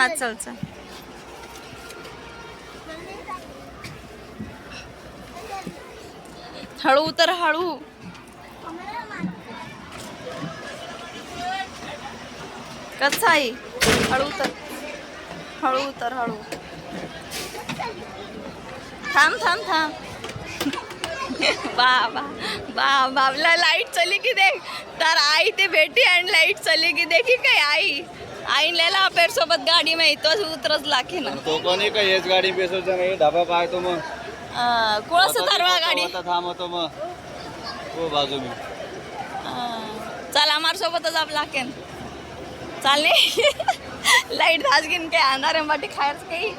हा चल चल. हळू तर हळू. कसा आहे हळू तर हळू तर हळू. थांब थांब थांब. बा बा बा बाबला लाइट चली की देख. तर आई ते भेटी आणि लाइट चली की देखी काय आई? आई नेला पेर सोबत गाडी में तोच उतरच लाखी ना तो कोणी का हेच गाडी बेसायचं नाही? ढाबा काय तो मग कोळस तरवा गाडी. आता थांबवतो मग. हो बाजू मी. चल आमार सोबतच आप लाकेन चालणे लाइट धास घेऊन काय आणणार आहे बाटी खायच काही?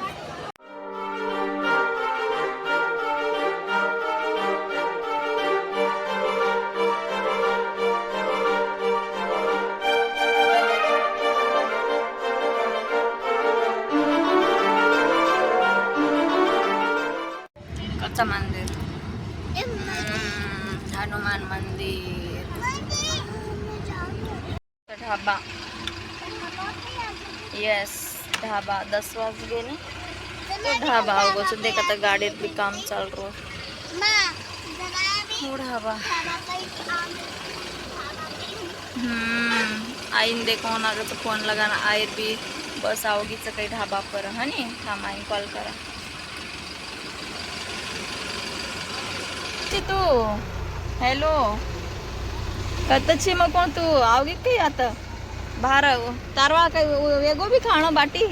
हनुमान मंदिर. ढाबा. येस ढाबा. दस वाजले ना? तो ढाबा अगोच देख आता गाडीत बी काम चालू हो ढाबा. हम्म आईन देखो ना तो फोन लगाना आई बी बस आवगीचं काही ढाबा पर हा नी? थांब आईन कॉल करा. ची तू? हॅलो कतची मग कोण तू? आवगी काही आता? बाहेर तारवा काय वेगो बी खाणं बाटी?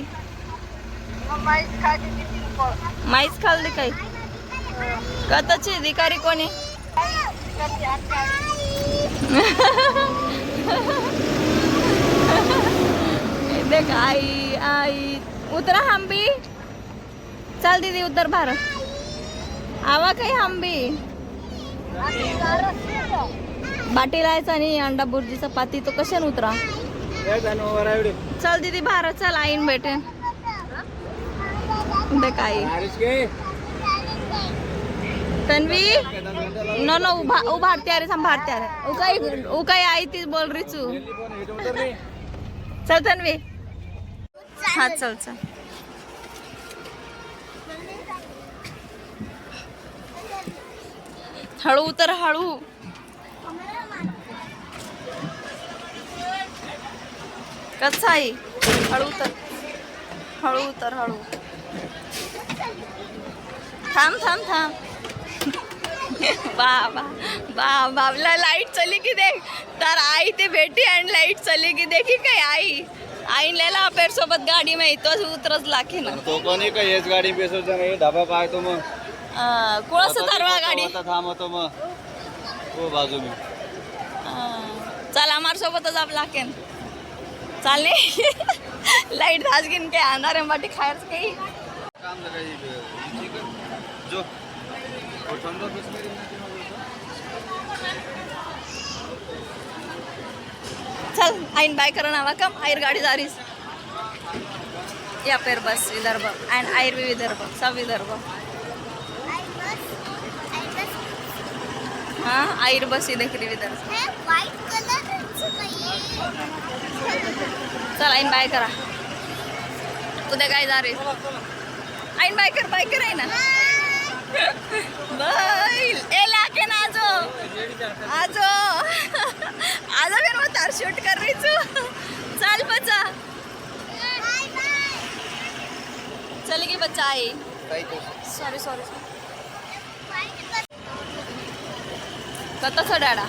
माईच खाल दे काही कतची धिकारी कोणी? देख आई आई. उतरा हम चाल चल दीदी उतर भार आवा काही हम बाटी लायचा आणि अंडा बुर्जी चपाती तो कशाने उतरा? चल दीदी बाहेर चल आईन भेटे देख आई तन्वी नो नो उभा उभारते अरे संभारते अरे उकाई उकाई आई तीच बोल रही चू चल तन्वी. हा चल चल. हळू तर हळू. कसा आहे हळू तर हळू तर हळू. थांब थांब थांब. बा बा बा बाबला लाइट चली की देख. तर आई ते भेटी आणि लाइट चली की देखी काय आई? आई नेला पेर सोबत गाडी में उतरच लाखी ना तो कोणी का हेच गाडी बेसायचं नाही धाबा पाहतो मग. कोळस तरवा गाडी. आता थांबवतो मग. हो बाजू मी. चल आमार सोबतच आप लाकेन. चालणे लाइट धास घेऊन काय आणणार आहे बाटी खायच काही. मेरी चल आईन बाय करा नावा कम. आयर गाडी जारीस या पेर बस विदर्भ. अँड आयर बी विदर्भ सब विदर्भ. हाँ आयर बस ही देख रही विदर्भ चल आईन बाय करा. उद्या काय जा रे आईन बाय कर बाय कर आहे ना बैल. ए लाके ना आजो. आजो. आजो फिर वो तार शूट कर रही तू. चल बच्चा चलेगी बच्चा आई. सॉरी सॉरी कतसा डाडा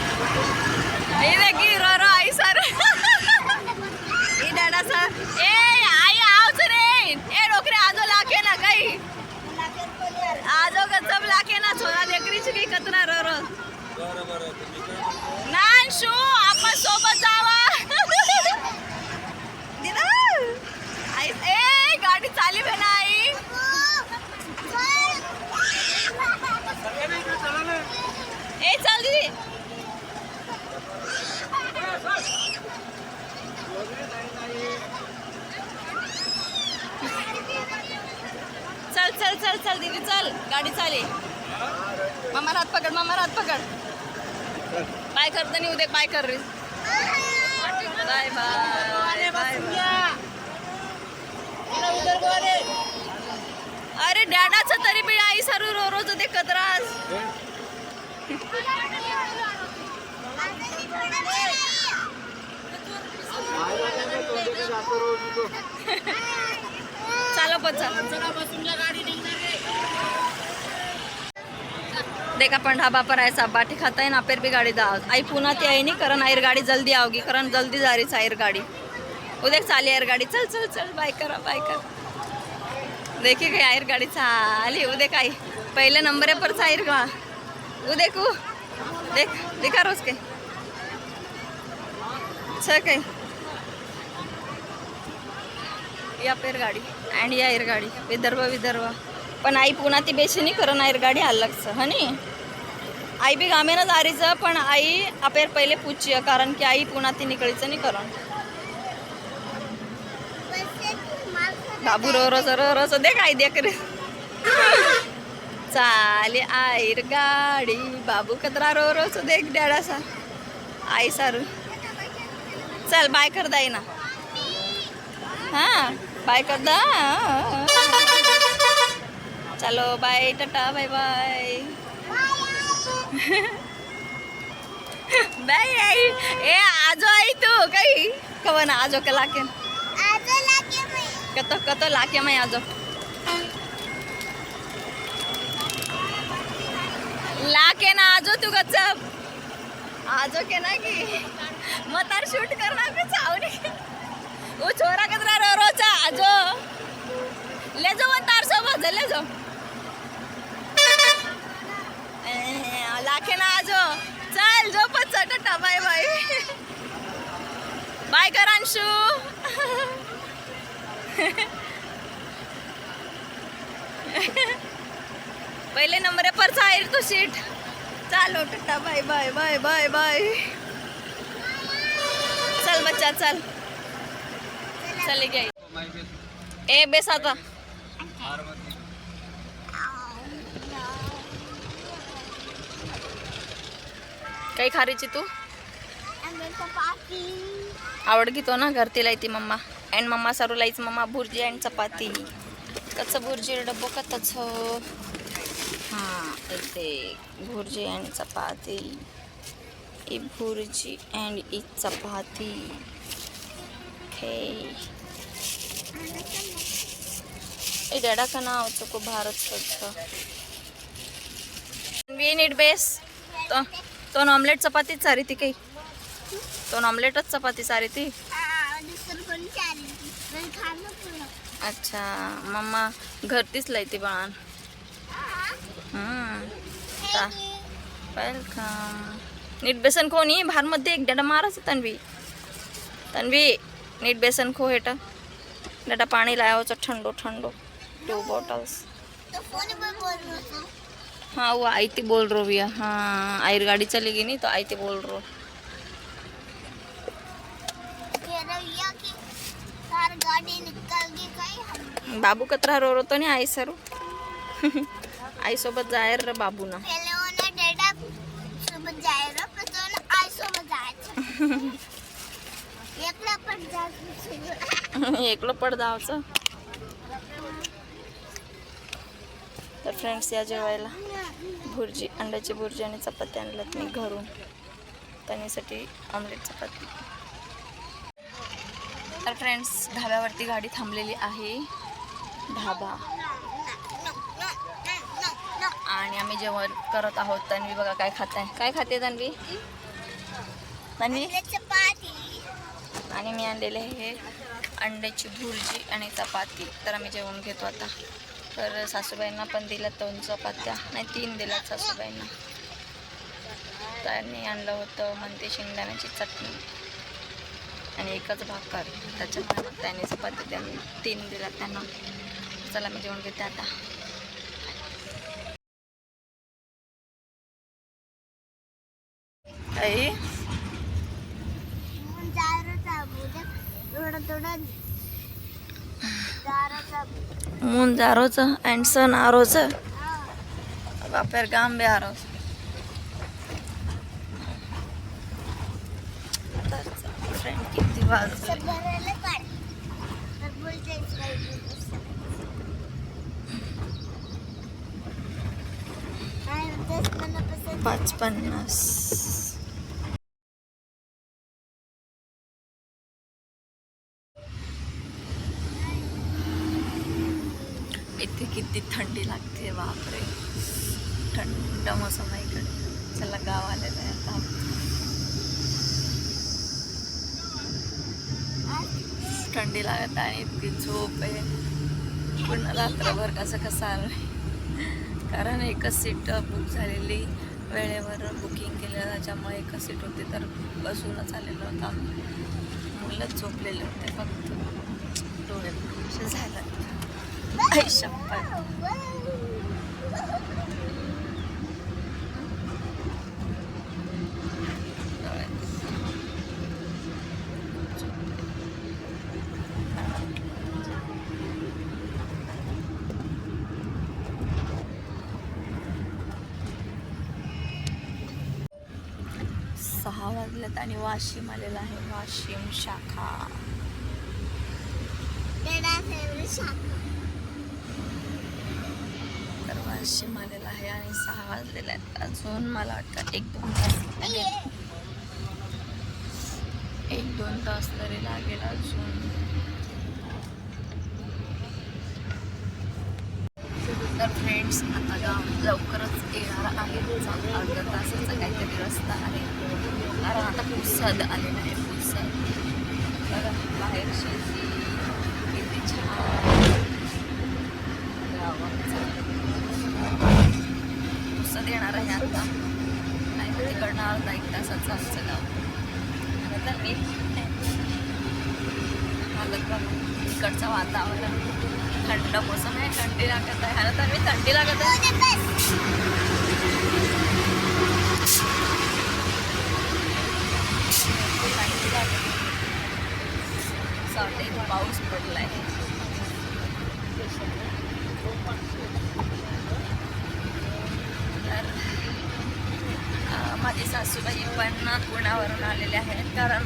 हे देखी रो रो आई सर ई डाडा सर ए आई आवच रे ए डोकरे आजो लाके ना काही आजो का सब लाके ना छोरा लेकरीची काही कतना रो रो नाही शू आपण सोबत जावा दिदा आई ए गाडी चाली बे ना आई ए चल दीदी चल चल गाडी चाले मामा हात पकड मामा हात पकड. बाय करत नाही उद्या बाय कर रे. Bye bye bye. अरे डॅडाच तरी बी आई सरू रो रोज ते कत्रास. चालो पण देखा पण ढाबा पर ऐसा बाटी खाता है ना फिर भी गाड़ी दाव आई पुन्हा ती आई नहीं करण आयर गाडी जल्दी आओगी करण जल्दी जा रही आयर गाडी. उद्या चाली आयर गाडी चल चल चल बाय करा बाय कर. देखी काय आयर गाडी चाली उद्या आई पहिले नंबर आहे परचा आयर गा उद्या कू देख दिखा रोज के छ काय या पेर गाडी अँड या आयर गाडी विदर्भ विदर्भ. पण आई पुन्हा ती बेशी नाही करण आयर गाडी अलगचं हनी आई बी गामेनं जारीचं पण आई अपेर पहिले पूछी कारण की आई पुन्हा ती निकळीचं नाही करण बाबू रो रस रो रोज दे काय दे करे चाले आईर गाडी बाबू कतरा रो रोज देख डॅडासा आई सारू। चल बाय कर दाई ना हा बाय कर दा चलो बाय टाटा बाय। बाय। बाय आई ए आजो आई तू काही? कवन आजो का लाके? कतो कतो लाके मै आजो. लाके ना आजो तू गच्चप आजो के ना की? मग तार शूट करणार मी चावणी ओ छोरा कतरा रो रोचा आजो. ले आणि तार सोबत ले जाऊ लाखे ना आजो. चल झोपत चटटा बाय बाय. बाय कर अंशू. पहिले नंबर पर आहे तू सीट चालो टट्टा bye bye bye bye bye. चल बच्चा चल. चले गई ए बेस आता. काही खारीची तू आवड घेतो ना घर तिला येते मम्मा. अँड मम्मा सरू लाईच मम्मा भुर्जी अँड चपाती. कच्चं भुर्जी डब्बो का तचं हां इथे भुर्जी अँड चपाती. ई भुर्जी अँड ई चपाती. हे डॅडा का नाव चुको भारत स्वच्छ. वी नीड बेस तो तो ऑमलेट चपाती सारी ती काही. तो ऑमलेटच चपाती सारी ती. अच्छा मम्मा घरतीच लायती बाळान. वेलकम नीट बेसन खो नी भारमध्ये एक डाटा मारच तन्वी. तन्वी नीट बेसन खो हेट डडा पाणी लावायचं ठंडो ठंडो. टू बॉटल्स हाँ वो आई थी बोल रहा भैया. हाँ आयर गाड़ी चलेगी नहीं तो आई थी बोल हम बाबू कतरा रो रो तो नहीं आई सरू? आई सोबत जायर रे बाबू ना. एकला पण जायचं एकलं पड जावचं तर फ्रेंड्स या जेवायला. भुर्जी अंड्याची भुर्जी आणि चपाती आणल्यात मी घरून. त्यासाठी ऑमलेट चपाती. तर फ्रेंड्स ढाब्यावरती गाडी थांबलेली आहे. ढाबा. आणि आम्ही जेवण करत आहोत. तन्वी बघा काय खात आहे काय खाते तन्वी? तन्वी? आणि मी आणलेले आहे अंड्याची भुर्जी आणि चपाती. तर आम्ही जेवण घेतो आता. तर सासूबाईंना पण दिलं दोन चपात्या. नाही तीन दिल्यात सासूबाईंना. त्यांनी आणलं होतं म्हणते शेंगदाण्याची चटणी. आणि एकच भाकर त्याच्यामुळे मग त्याने चपाती त्यांनी तीन दिल्यात त्यांना. चला मी जेवण घेते आता. आई? थोडं थोडं मून आरोचं एंड सन आरोचं बापेर गांबे आरोचं फ्रेंड किती वाजले. पाच पन्नास लागते बापरे. थंड मोसम आहे इकडे. चला गाव आलेलं आहे आता. थंडी लागत आणि इतकी झोप आहे. पूर्ण रात्रभर कसं कसं आलं कारण एकच सीट बुक झालेली वेळेवर बुकिंग केलं त्याच्यामुळे एकच सीट होती तर बसूनच आलेलो होता. मुलंच झोपलेले होते फक्त. डोळे झालं. आई शपथ डोळे. सहा वाजलेत आणि वाशिम आलेला आहे वाशिम शाखा तेरा फेवरेट शाखा तर वाशिम आलेला आहे आणि सहा वाजलेले आहेत. अजून मला वाटतं एक दोन तास एक दोन तास तरी लागेल अजून. तर फ्रेंड्स आता गाव लवकरच येणार आहे. चांगला अर्ध्या तासाचा काहीतरी रस्ता आहे. कारण आता पुसद आलेला आहे पुसद. बघा बाहेर शेती किती छान गावाचं पुसद येणार आहे आता. आणि तर तिकडनं अर्धा एक तासाचं आमचं गाव आणि मी हालत इकडचं वातावरण. थंड मोसम आहे थंडी लागत आहे. ह्याला तर मी थंडी लागत आहे. थंडी पाऊस पडला आहे अं, माझी सासूबाई पण पुण्यावरून आलेले आहेत कारण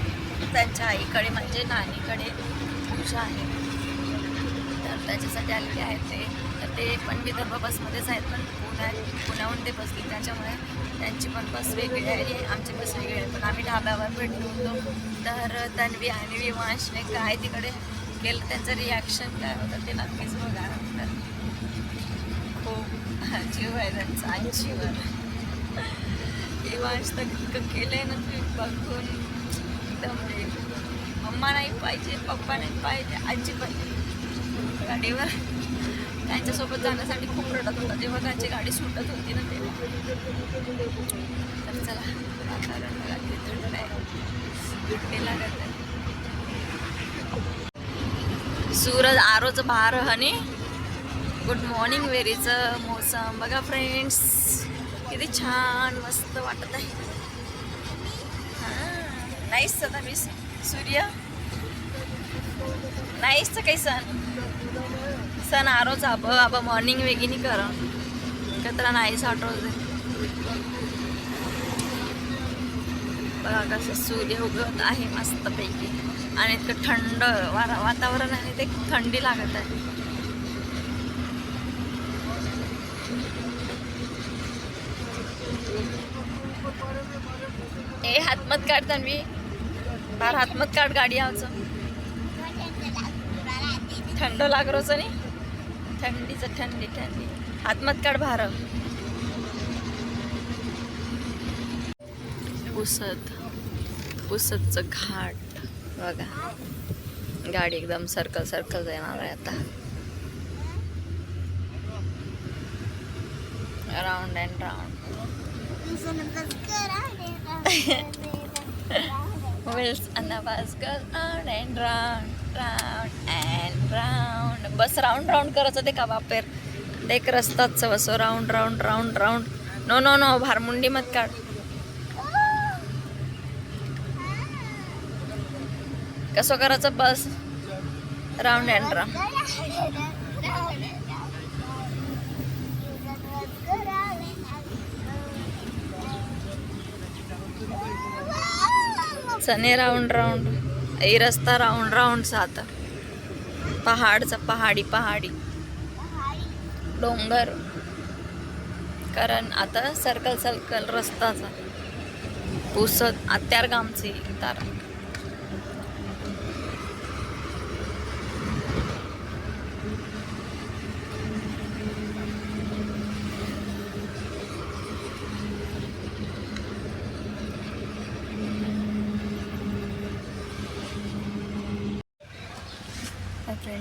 त्यांच्या आईकडे म्हणजे नानीकडे पूजा आहे. तर त्याच्यासाठी आलेले आहेत ते. तर ते पण विदर्भ बसमध्येच आहेत पण पुण्यात पुण्याहून ते बसले. त्याच्यामुळे त्यांची पण बस वेगळी आहे आमची बस वेगळी आहे. पण आम्ही ढाब्यावर भेटलो होतो. तर तन्वी आणि विवांशने काय तिकडे केलं त्यांचं रिॲक्शन काय होतं ते नक्कीच बघा. तर खूप जीव आहे त्यांचा जीवन विवांश तर इतकं केलंय ना तुम्ही बघून. एकदम मम्मा नाही पाहिजे पप्पा नाही पाहिजे आजी पाहिजे गाडीवर त्यांच्यासोबत जाण्यासाठी खूप रडत होता. जेव्हा त्यांची गाडी सुटत होती ना तेव्हा. तर चला वातावरण बघा किती थंड आहे. थंडी करत आहे. सूरज आरोच भार हनी गुड मॉर्निंग वेरीचं मोसम. बघा फ्रेंड्स किती छान मस्त वाटत आहे. नाहीच आता मी सूर्य. नाहीच तर काही सण. सण आरोच आब अब मॉर्निंग वेगिनी कर. कचरा नाहीच आठवत बघा कसं सूर्य उगवत आहे मस्तपैकी. आणि इतकं थंड वारा वातावरण आहे ते थंडी लागत आहे. ए हातमत काढ मी बार हातमत काढ गाडी आमचं. थंड लागरोच नाही थंडीचं थंडी थंडी. हातमत काढ भार. उसत उसतचं घाट बघा. गाडी एकदम सर्कल सर्कल जाणार आहे आता. Round and round Wheels and the bus goes round and round, round and round. Bus round round करायचं ते का बापेर? देख रस्ताच बसो round round round round no no no भारमुंडी मत काढ. कसं करायचं बस? राऊंड अँड राऊंड चने राऊंड राऊंड ये रस्ता राऊंड राऊंडचा आता पहाडचा पहाडी पहाडी. डोंगर. कारण आता सर्कल सर्कल रस्ताचा. पुसत आत्यार गामची तारा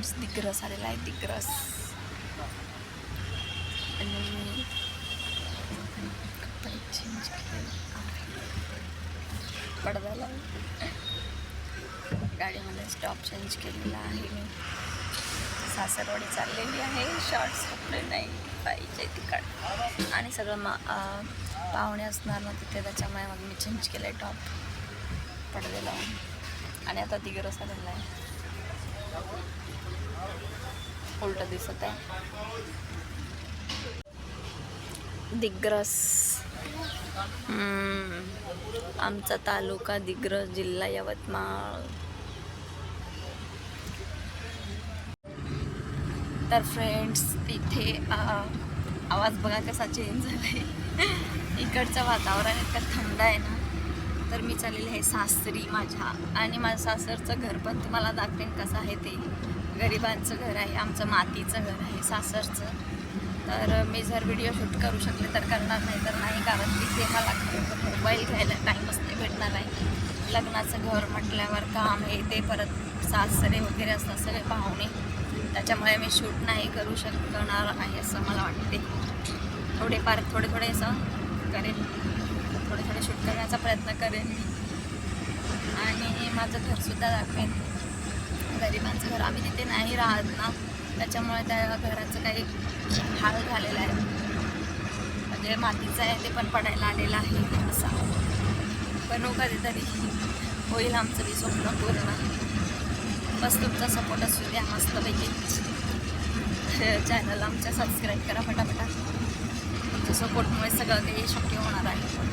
माणूस दिग्रस आलेला आहे दिग्रस आणि कपडे चेंज केले पडद्याला गाडीमध्ये स्टॉप चेंज केलेला आहे मी. सासरवाडी चाललेली आहे. शॉर्ट्स कपडे नाही पाहिजे तिकड. आणि सगळं मा पाहुणे असणार ना तिथे त्याच्यामुळे मग मी चेंज केलं आहे टॉप पडदे लावून आणि आता दिग्रस आलेला आहे. उलट दिसत आहे. दिग्रस. आमचा तालुका दिग्रस जिल्हा यवतमाळ. तर फ्रेंड्स तिथे आवाज बघा कसा चेंज झालाय. इकडचं वातावरण इतकं थंड आहे ना. तर मी चाललेली आहे सासरी माझ्या. आणि माझं सासरचं घर पण तुम्हाला दाखवेन कसं आहे ते. गरिबांचं घर आहे आमचं मातीचं घर आहे सासरचं. तर मी जर व्हिडिओ शूट करू शकले तर करणार नाही तर नाही कारण तिथे मला मोबाईल घ्यायला टाईमच नाही भेटणार आहे. लग्नाचं घर म्हटल्यावर काम हे ते परत सासरे वगैरे असतात सगळे पाहुणे. त्याच्यामुळे मी शूट नाही करू शकणार आहे असं मला वाटते. थोडेफार थोडे थोडे असं करेन. थोडे थोडे शूट करण्याचा प्रयत्न करेन मी. आणि माझं घरसुद्धा दाखवेन. गरिबांचं घर आम्ही तिथे नाही राहत ना. त्याच्यामुळे त्या घराचं काही हाल झालेला आहे. म्हणजे मातीचं आहे ते पण पडायला आलेलं आहे असा. पण हो, कधीतरी होईल आमचं बी स्वप्न पूर्ण. बस तुमचा सपोर्ट असू द्या मस्तपैकी. चॅनल आमच्या सबस्क्राईब करा फटाफटा तुमच्या सपोर्टमुळे सगळं काही शक्य होणार आहे.